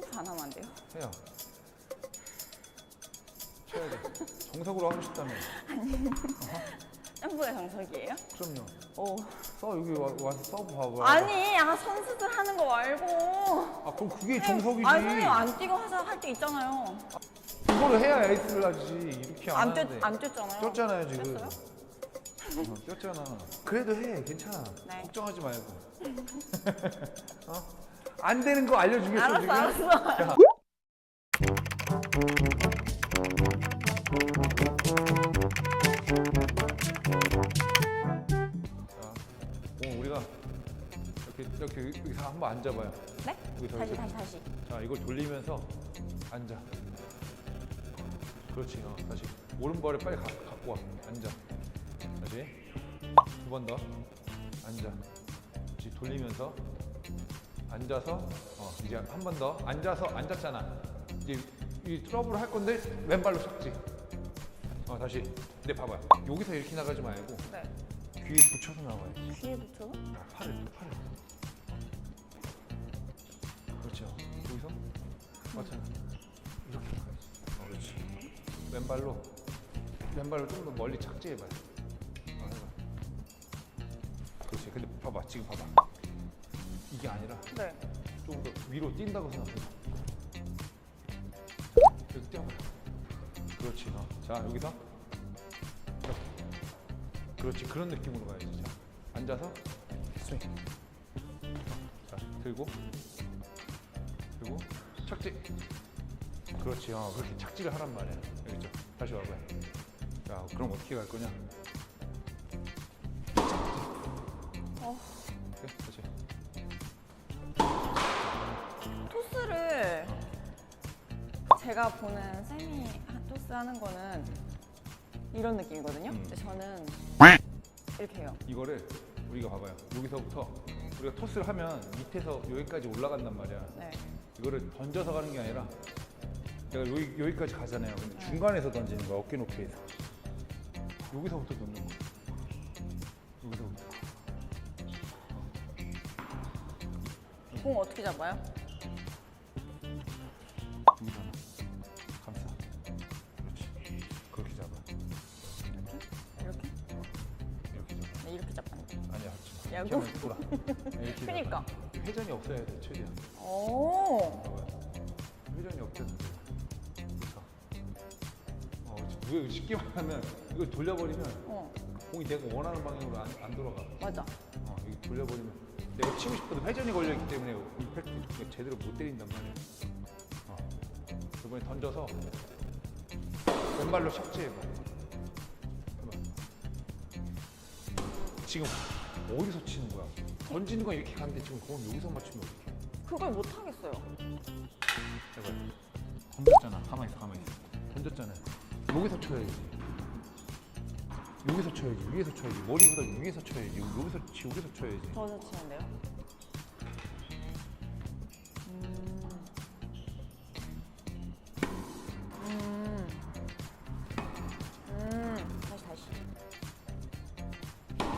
점프 안 하면 안 돼요? 해요. 쳐야 돼. 정석으로 하고 싶다며. 점프가 정석이에요? 그럼요. 오. 써 여기 와, 와서 써봐봐. 아니, 아 선수들 하는 거 말고. 아 그럼 그게 정석이지. 아니 선생님 안 뛰고 하자 할 때 있잖아요. 그거를 해야 에이스를 하지. 이렇게 안, 안, 하는데. 뛰, 안 뛰었잖아요. 뛰었잖아요 지금. 뛰었어요? 어, 뛰었잖아. 그래도 해 괜찮아. 네. 걱정하지 말고. 어? 안 되는 거 알려주겠어 알았어, 지금. 알았어. 자. 자, 오늘 우리가 이렇게 이렇게 여기서 한번 앉아봐요. 네? 여기 다시. 다시, 다시. 자, 이걸 돌리면서 앉아. 그렇지. 어, 다시 오른발을 빨리 가, 갖고 와. 앉아. 다시 두 번 더. 앉아. 다시 돌리면서 앉아서 어, 이제 한 번 더. 앉아서 앉았잖아. 이제 이 트러블 할 건데 왼발로 쳤지. 어, 다시. 근데 봐봐요. 여기서 이렇게 나가지 말고 네. 귀에 붙여서 나와야지. 뒤에 붙여? 자, 팔을 팔을. 그렇죠. 여기서 맞잖아. 이렇게 나가야지. 어, 그렇지. 왼발로 왼발로 좀 더 멀리 착지해봐요. 어, 해봐. 그렇지. 근데 봐봐. 지금 봐봐. 이게 아니라 네. 좀더 위로 뛴다고 생각해. 여기 뛰어봐. 그렇지. 어. 자 여기서. 그렇지. 그런 느낌으로 가야지. 자 앉아서 스윙. 자 들고 들고 착지. 그렇지. 어, 그렇게 착지를 하란 말이야. 여기 있죠. 다시 와봐요. 자 그럼 어떻게 갈 거냐? 제가 보는 세미 토스 하는 거는 이런 느낌이거든요. 음. 근데 저는 이렇게 해요. 이거를 우리가 봐봐요. 여기서부터 우리가 토스를 하면 밑에서 여기까지 올라간단 말이야. 네. 이거를 던져서 가는 게 아니라 내가 여기, 여기까지 가잖아요. 근데 네. 중간에서 던지는 거야. 어깨 높이에서. 여기서부터 놓는 거야. 여기서부터. 공 어떻게 잡아요? 하면 돌아. 이렇게 그니까. 회전이 없어야 돼. 최대한. 오. 회전이 없대는데. 그렇죠. 어, 왜 쉽게 말하면 이걸 돌려버리면 어. 공이 내가 원하는 방향으로 안, 안 돌아가. 맞아. 어, 이거 돌려버리면 내가 치고 싶어도 회전이 걸려있기 때문에 임팩트 제대로 못 때린단 말이야. 어. 이번에 던져서 왼발로 착지해봐. 해봐. 지금 어디서 치는 거야? 던지는 건 이렇게 가는데 지금 공은 여기서 맞추면 어떡해? 그걸 못 하겠어요. 해봐요. 던졌잖아. 가만히 있어, 가만히 있어. 던졌잖아요. 여기서 쳐야지. 여기서 쳐야지. 위에서 쳐야지. 머리보다 위에서 쳐야지. 여기서 치, 여기서 쳐야지. 더 치는데요? 음. 음. 음. 다시 다시.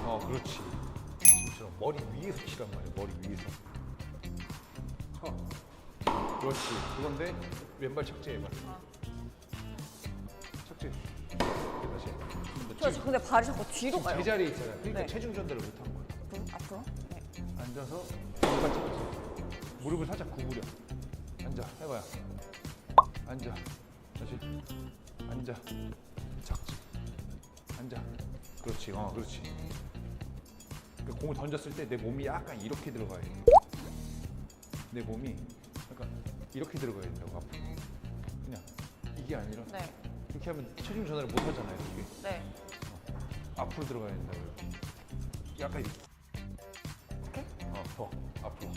어, 그렇지. 머리 위에서 치란 말이야. 머리 위에서. 쳐. 그렇지. 그건데 왼발 착지해봐. 아. 착지. 다시. 저 지금 근데 발이 자꾸 뒤로 가요. 제자리에 있잖아. 그러니까 네. 체중 전달을 못한 거야. 앞으로? 앞으로? 네. 앉아서 왼발 착지. 무릎을 살짝 구부려. 앉아. 해봐요. 앉아. 다시. 앉아. 착지. 앉아. 그렇지. 어, 그렇지. 그 공을 던졌을 때 내 몸이 약간 이렇게 들어가야 돼. 내 몸이 약간 이렇게 들어가야 된다고 앞으로. 그냥 이게 아니라 네. 이렇게 하면 체중 전환을 못 하잖아요. 이게 네. 앞으로 들어가야 된다고. 약간 이렇게. 이렇게? 어, 더 앞으로.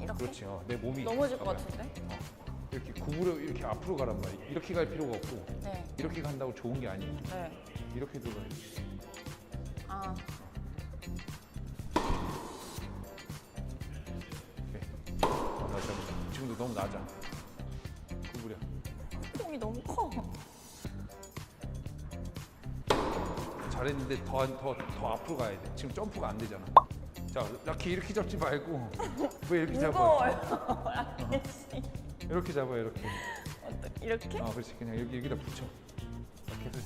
이렇게? 그렇지. 어, 내 몸이 넘어질 것. 같은데? 어, 이렇게 구부려 이렇게 앞으로 가란 말이야. 이렇게 갈 필요가 없고 네. 이렇게 간다고 좋은 게 아니야. 네. 이렇게 들어가야 돼. 아. 지금도 너무 낮아. 구부려. 콩이 너무 커. 잘했는데 더 더 더 앞으로 가야 돼. 지금 점프가 안 되잖아. 자, 이렇게 이렇게 잡지 말고 왜 이렇게 잡아? 무거워요. 라켓이. 이렇게 잡아 이렇게. 어떻게? 이렇게? 어, 그렇지. 그냥 여기 여기다 붙여. 해서 여기다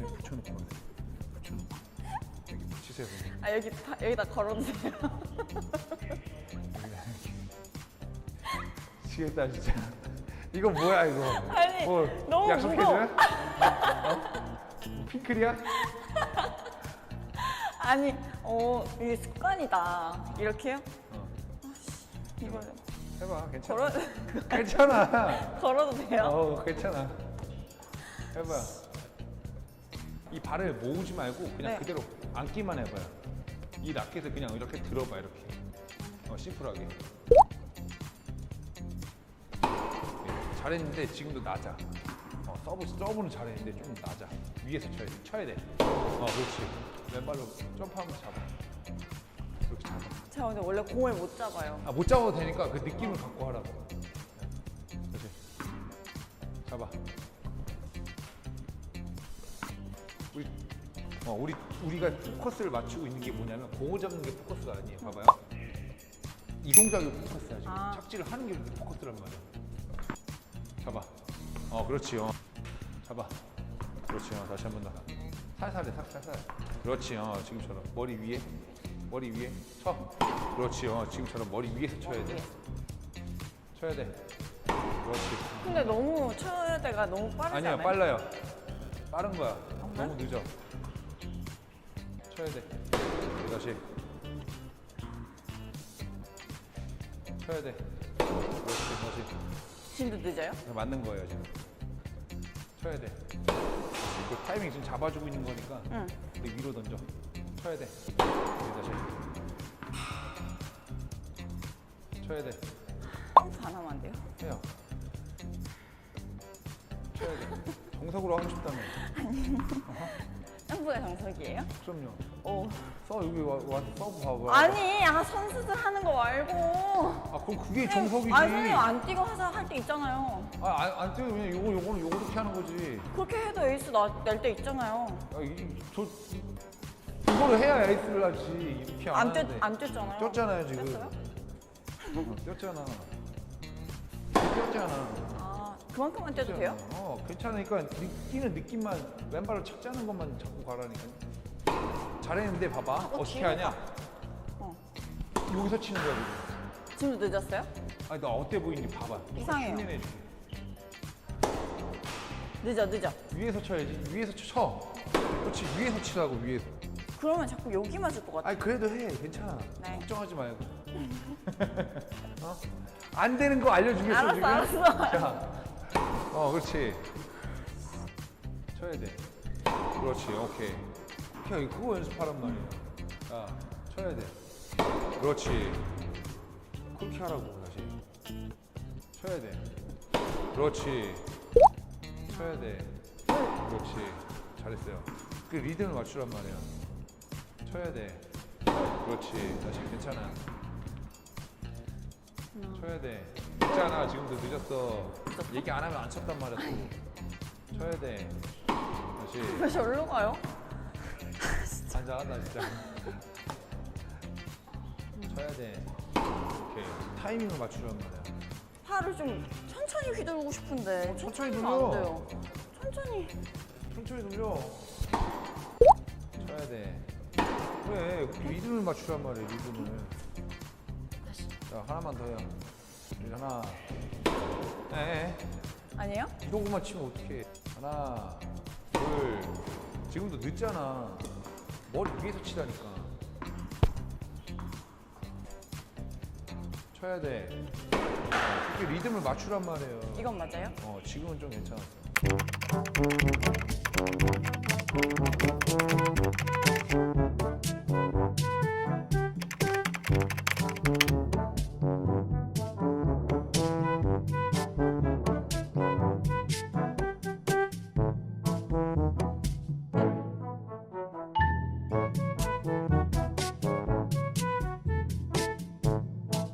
이렇게 붙여놓고 붙여놓고 여기 붙이세요. 그냥. 아 여기 다, 여기다 걸어주세요. 미치겠다 진짜. 이거 뭐야 이거? 아니, 뭐 너무 약속해줘요? 어? 핑클이야? 아니, 어 이게 습관이다. 이렇게요? 어. 이걸 해봐. 괜찮아. 걸어 괜찮아. 걸어도 돼요? 어, 괜찮아. 해봐. 이 발을 모으지 말고 그냥 네. 그대로 앉기만 해봐요. 이 라켓을 그냥 이렇게 들어봐 이렇게. 어, 심플하게. 잘했는데 지금도 낮아. 어, 서브 서브는 잘했는데 좀 낮아. 위에서 쳐야 돼. 쳐야 돼. 어, 그렇지. 왼발로 점프하면서 잡아. 그렇게 잡아. 제가 근데 원래 공을 못 잡아요. 아, 못 잡아도 되니까 그 느낌을 갖고 하라고. 다시. 잡아. 우리 어, 우리 우리가 포커스를 맞추고 있는 게 뭐냐면 공을 잡는 게 포커스가 아니에요. 봐봐요. 이 동작이 포커스야 지금. 아. 착지를 하는 게 포커스란 말이야. 잡아. 어, 그렇지. 어. 잡아. 그렇지. 어, 다시 한 번 더. 살살해, 살- 살살. 그렇지. 어, 지금처럼 머리 위에, 머리 위에 쳐. 그렇지. 어, 지금처럼 머리 위에서 쳐야 돼. 쳐야 돼. 그렇지. 근데 너무 쳐야 돼가 너무 빠르지 아니야, 않아요? 빨라요. 빠른 거야. 너무 늦어. 쳐야 돼. 네, 다시. 쳐야 돼. 그렇지. 다시. 지금도 늦어요? 그냥 맞는 거예요 지금. 쳐야 돼. 그 타이밍 지금 잡아주고 있는 거니까 응. 그 위로 던져. 쳐야 돼. 네, 다시. 쳐야 돼. 점프 안 하면 안 돼요? 해요. 쳐야 돼. 정석으로 하고 싶다면. 점프가 정석이에요? 그럼요. 오. 써 여기 와, 와 서브 봐봐. 아니, 아 선수들 하는 거 말고. 아, 그럼 그게 정석이지. 아니 선생님 안 뛰고 하자 할 때 있잖아요. 아, 안, 안 뛰어 그냥 요거 요거는 요거 이렇게 하는 거지. 그렇게 해도 에이스 낼 때 있잖아요. 아, 이, 저 그거를 해야 에이스를 하지. 이렇게 안, 안, 하는데. 뛰, 안 뛰었잖아요. 뛰었잖아요 지금. 뛰었어요? 어, 뛰었잖아. 뛰었잖아. 아, 그만큼만 뛰어도 돼요? 어, 괜찮으니까 느, 뛰는 느낌만 왼발로 착지하는 것만 잡고 가라니까. 잘했는데 봐봐. 자꾸 어떻게 하냐? 어. 여기서 치는 거야 지금. 지금도 늦었어요? 아니 나 어때 보이는지 봐봐. 이상해요. 늦어, 늦어. 위에서 쳐야지. 위에서 쳐. 그렇지 위에서 치라고 위에서. 그러면 자꾸 여기 맞을 것 같아. 아니 그래도 해 괜찮아. 네. 걱정하지 말고. 어? 안 되는 거 알려주겠어 알았어, 지금. 알았어. 자, 어 그렇지. 쳐야 돼. 그렇지 오케이. 오케이 그거 연습하란 말이야. 자 쳐야 돼. 그렇지. 그렇게 하라고 다시. 쳐야 돼. 그렇지. 쳐야 돼. 그렇지. 잘했어요. 그 리듬을 맞추란 말이야. 쳐야 돼. 그렇지. 다시 괜찮아. 쳐야 돼. 있잖아. 지금도 늦었어. 얘기 안 하면 안 쳤단 말이야. 또. 쳐야 돼. 다시. 왜 절로 가요? 잔잔하다 진짜. 쳐야 돼. 오케이. 타이밍을 맞추란 말이야. 팔을 좀 천천히 휘두르고 싶은데 어, 천천히 안 돌려. 돼요. 천천히. 천천히 돌려. 쳐야 돼. 그래. 그 리듬을 맞추란 말이야. 리듬을. 다시. 자 하나만 더요. 하나. 에. 아니에요? 이러고만 치면 어떡해. 하나, 둘. 지금도 늦잖아. 머리 위에서 치라니까. 쳐야 돼. 어, 그렇게 리듬을 맞추란 말이에요. 이건 맞아요? 어, 지금은 좀 괜찮았어.